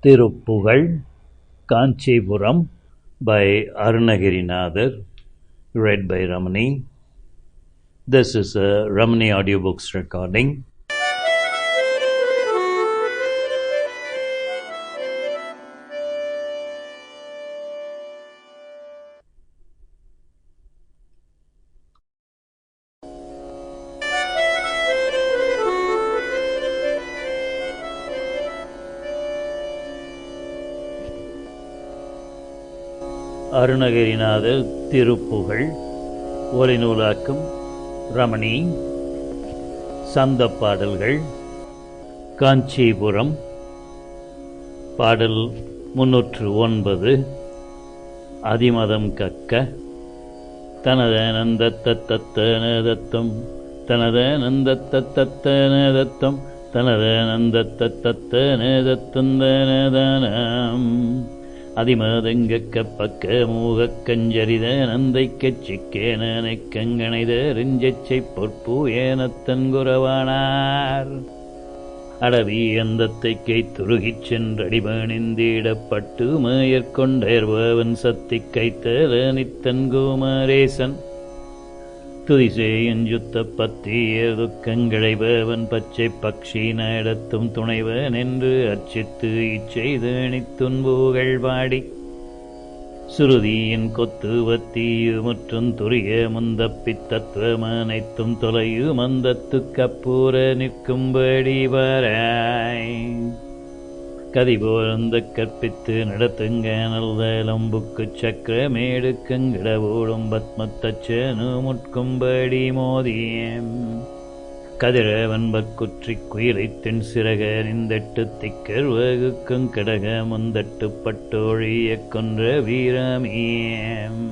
Thiruppugazh Kanchipuram by Arunagirinathar, read by Ramani. This is a Ramani audiobooks recording. Arunagirinathar Thiruppugazh ஒலிநூலாக்கம் Ramani சந்த பாடல்கள் காஞ்சிபுரம் பாடல் முன்னூற்று ஒன்பது அதிமதம் கக்க தனத தத்தனதத்தம் தனத தத்தனதத்தம் தனத தத்தனதத்தந்தனதானம் அதிமதங்கக்க பக்க மூகக் கஞ்சரித நந்தைக்கச் சிக்கேனனைக் கங்கணைத பொறுப்பு ஏனத்தன் குரவானார் அடவி அந்தத்தை கை துருகிச் சென்றடிபணிந்திடப்பட்டு மேயற்கொண்டேர்பவன் சத்தி குமரேசன் நித்தன்குமாரேசன் துதிசேயுஞ்சுத்த பத்திய துக்கங்களைபவன் பச்சை பக்ஷி நடத்தும் துணைவன் என்று அர்ச்சித்து இச்செய்து துன்புகள் பாடி. சுருதியின் கொத்து வத்தியு முற்றும் துரிய முந்தப்பித் தத்துவம் அனைத்தும் தொலையு மந்தத்து கப்பூர நிற்கும்படி வராய். கதிபோர்ந்த கற்பித்து நடத்துங்க நல்லம்புக்கு சக்கரமேடு கங்கிடவோடும் பத்மத்தச்சனு முட்கும்படி மோதியம் கதிரவன் பற்குற்றி குயிலை தென் சிறக நிந்தட்டு திக்கர் வகுக்கும் கடக முந்தட்டு பட்டோழிய கொன்ற வீரமியம்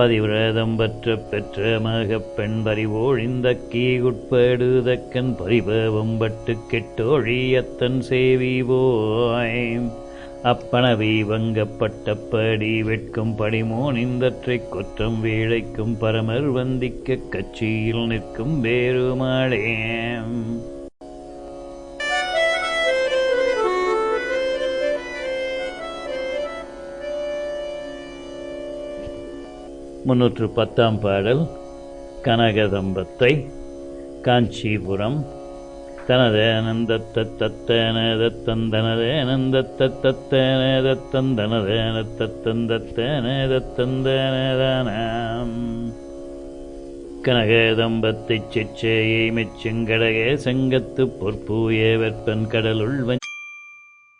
பதிவிரதம் பற்ற பெற்ற மகப் பெண் பறிவோழிந்த கீகுட்படுதக்கன் பரிபவம் பட்டு கெட்டோழியத்தன் சேவிவோய் அப்பணவி அப்பனவி வங்கப்பட்டப்படி வெட்கும் படிமோனிந்தற்றைக் குற்றம் வேழைக்கும் பரமர் வந்திக்க கட்சியில் நிற்கும் வேறுமாளேம் முன்னூற்று பத்தாம் பாடல் கனகதம்பத்தை காஞ்சிபுரம் தனது அனந்தத்தத்தனதத்தந்தனது அனந்தத்தத்தனதத்தந்தனது அனத்தத்தந்தத்தனதத்தந்தனதானாம் கனகதம்பத்தைச் சிச்சையை மெச்சுங்கடக செங்கத்து பொற்பூய வெப்பன் கடலுள்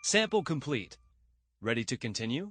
Sample complete. Ready to continue?